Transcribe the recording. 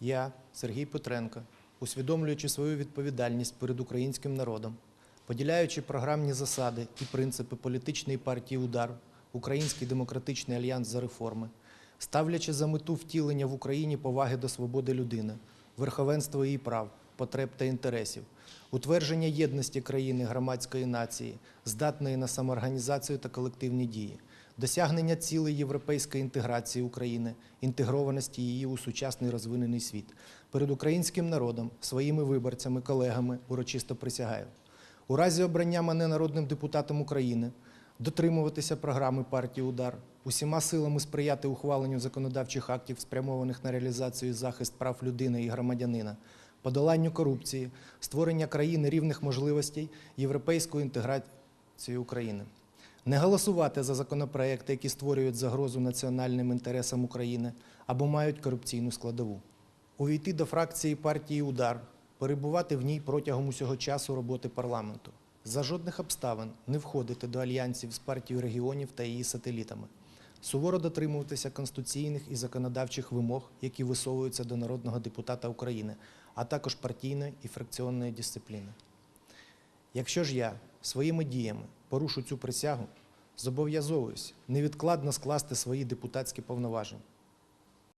Я, Сергій Петренко, усвідомлюючи свою відповідальність перед українським народом, поділяючи програмні засади і принципи політичної партії Удар, Український демократичний альянс за реформи, ставлячи за мету втілення в Україні поваги до свободи людини, верховенства її прав, потреб та інтересів, утвердження єдності країни громадської нації, здатної на самоорганізацію та колективні дії, досягнення цілей європейської інтеграції України, інтегрованості її у сучасний розвинений світ. Перед українським народом, своїми виборцями, колегами урочисто присягаю. У разі обрання мене народним депутатом України дотримуватися програми партії Удар, усіма силами сприяти ухваленню законодавчих актів, спрямованих на реалізацію і захист прав людини і громадянина, подоланню корупції, створення країни рівних можливостей, європейської інтеграції України. Не голосувати за законопроекти, які створюють загрозу національним інтересам України або мають корупційну складову. Увійти до фракції партії Удар, перебувати в ній протягом усього часу роботи парламенту. За жодних обставин не входити до альянсів з партією регіонів та її сателітами. Суворо дотримуватися конституційних і законодавчих вимог, які висовуються до народного депутата України, а також партійної і фракціонної дисципліни. Якщо ж я своїми діями порушу цю присягу, зобов'язовуюсь невідкладно скласти свої депутатські повноваження,